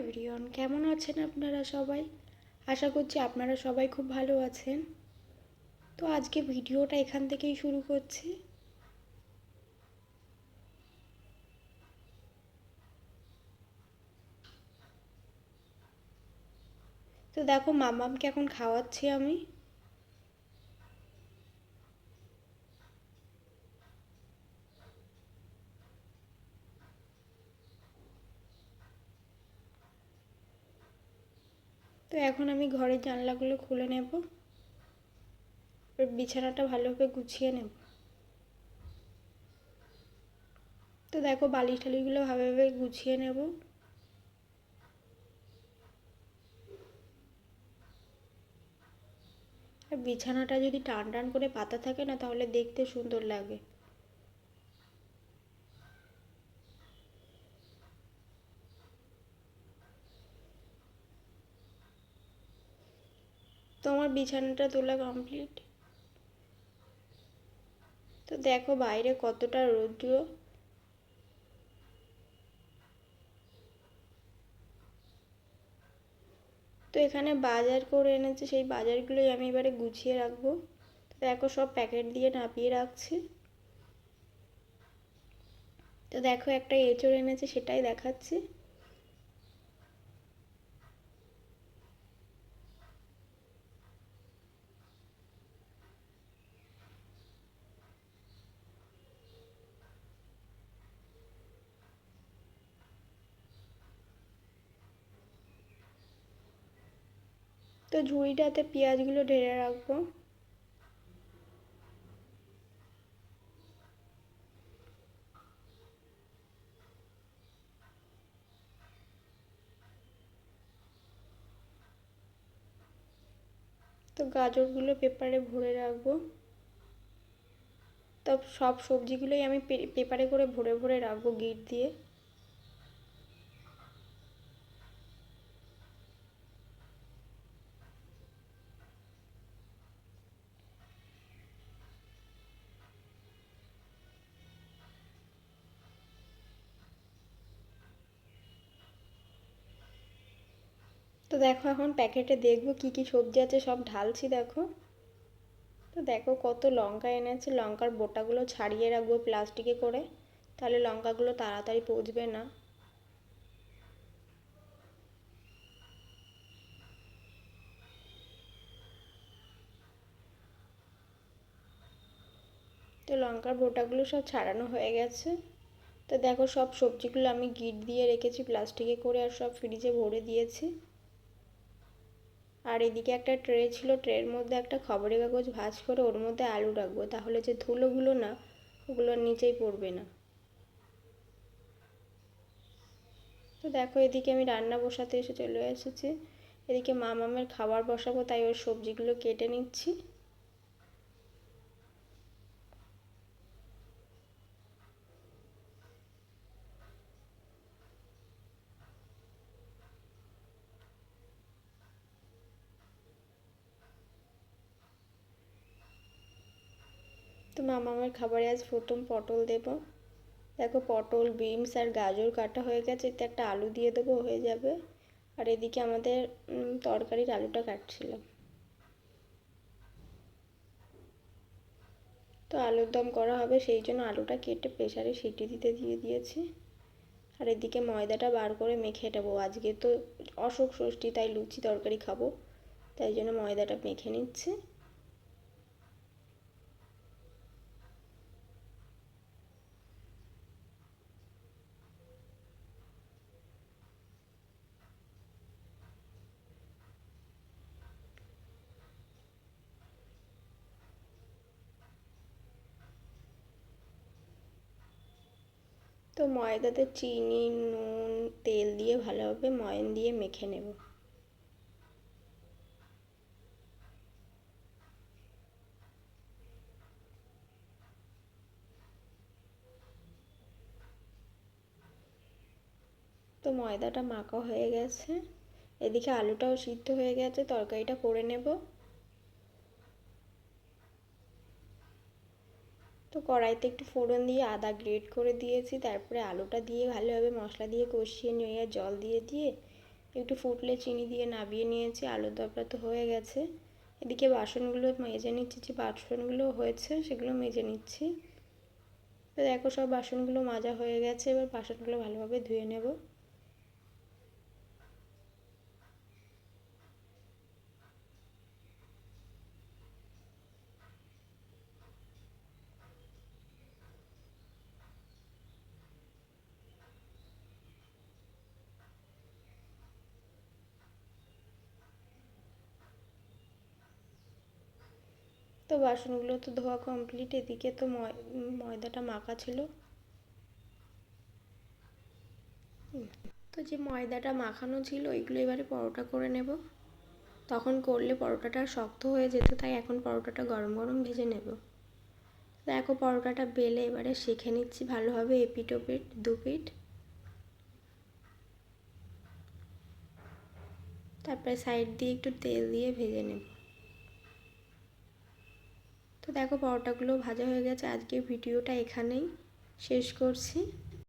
Everyone, কেমন আছেন আপনারা সবাই? আশা করছি আপনারা সবাই খুব ভালো আছেন। তো আজকে ভিডিওটা এখান থেকেই শুরু করছি। তো দেখো মামামকে এখন খাওয়াচ্ছি আমি। তো এখন আমি ঘরের জানলাগুলো খুলে নেব। বিছানাটা ভালোভাবে গুছিয়ে নেব। তো দেখো বালিশ টালিশগুলো ভালোভাবে গুছিয়ে নেব। আর বিছানাটা যদি টান টান করে পাতা থাকে না, তাহলে দেখতে সুন্দর লাগে। তো আমার বিছানাটা তোলা কমপ্লিট তো দেখো বাইরে কতটা রৌদ্র। তো এখানে বাজার করে এনেছে, সেই বাজারগুলোই আমি এবারে গুছিয়ে রাখব। তো দেখো সব প্যাকেট দিয়ে নাপিয়ে রাখছি। তো দেখো একটা এঁচড় এনেছে, সেটাই দেখাচ্ছি। তো ঝুড়িটাতে পেঁয়াজগুলো ঢেলে রাখব। তো গাজরগুলো পেপারে ভরে রাখব। তো সব সবজিগুলোই আমি পেপারে করে ভরে ভরে রাখব গিট দিয়ে। তো দেখো এখন প্যাকেটে দেখব কি কি সবজি আছে, সব ঢালছি দেখো। তো দেখো কত লঙ্কা এনেছে, লঙ্কার বোটাগুলো ছাড়িয়ে রাখব প্লাস্টিকে করে, তাহলে লঙ্কাগুলো তাড়াতাড়ি পচবে না। তো লঙ্কার বোটাগুলো সব ছাড়ানো হয়ে গেছে। তো দেখো সব সবজিগুলো আমি গিট দিয়ে রেখেছি, প্লাস্টিকে করে আর সব ফ্রিজে ভরে দিয়েছি। আর এদিকে একটা ট্রে ছিল, ট্রের মধ্যে একটা খবরের কাগজ ভাজ করে ওর মধ্যে আলু রাখব, তাহলে যে ধুলোগুলো না, ওগুলোর নিচেই পড়বে না। তো দেখো এদিকে আমি রান্না বসাতে এসে চলে এসেছি। এদিকে মামামের খাবার বসাবো, তাই ওর সবজিগুলো কেটে নিচ্ছি। তো মামা আমার খাবারে আজ প্রথম পটল দেব। দেখো পটল, বিনস আর গাজর কাটা হয়ে গেছে, এতে একটা আলু দিয়ে দেবো, হয়ে যাবে। আর এদিকে আমাদের তরকারির আলুটা কাটছিলাম। তো আলুর দম করা হবে, সেই জন্য আলুটা কেটে প্রেশারে সিটি দিতে দিয়ে দিয়েছি। আর এদিকে ময়দাটা বার করে মেখে নেব। আজকে তো অশোক ষষ্ঠী, তাই লুচি তরকারি খাব। তাই জন্য ময়দাটা মেখে নিচ্ছে। তো ময়দাতে চিনি, নুন, তেল দিয়ে ভালোভাবে ময়ন দিয়ে মেখে নেব। তো ময়দাটা মাখা হয়ে গেছে। এদিকে আলুটাও সিদ্ধ হয়ে গেছে, তরকারিটা করে নেব। তো কড়াইতে একটু ফোড়ন দিয়ে আদা গ্রেট করে দিয়েছি, তারপরে আলুটা দিয়ে ভালোভাবে মশলা দিয়ে কষিয়ে নিয়ে জল দিয়ে দিয়ে একটু ফুটলে চিনি দিয়ে নাবিয়ে নিয়েছি, আলুর দরটা তো হয়ে গেছে। এদিকে বাসনগুলো মেজে নিচ্ছি, যে বাসনগুলো হয়েছে সেগুলো মেজে নিচ্ছি। তো দেখো সব বাসনগুলো মাজা হয়ে গেছে, এবার বাসনগুলো ভালোভাবে ধুয়ে নেব। তো বাসনগুলো তো ধোয়া কমপ্লিট এদিকে তো ময়দাটা মাখা ছিল। তো যে ময়দাটা মাখানো ছিল ওইগুলো এবারে পরোটা করে নেব। তখন করলে পরোটাটা শক্ত হয়ে যেত, তাই এখন পরোটাটা গরম গরম ভেজে নেব। দেখো পরোটাটা বেলে এবারে শিখে নিচ্ছি ভালোভাবে এপিট ওপিট দু পিঠ তারপরে সাইড দিয়ে একটু তেল দিয়ে ভেজে নেব। দেখো পরোটাগুলো ভাজা হয়ে গেছে। আজকে ভিডিওটা এখানেই শেষ করছি।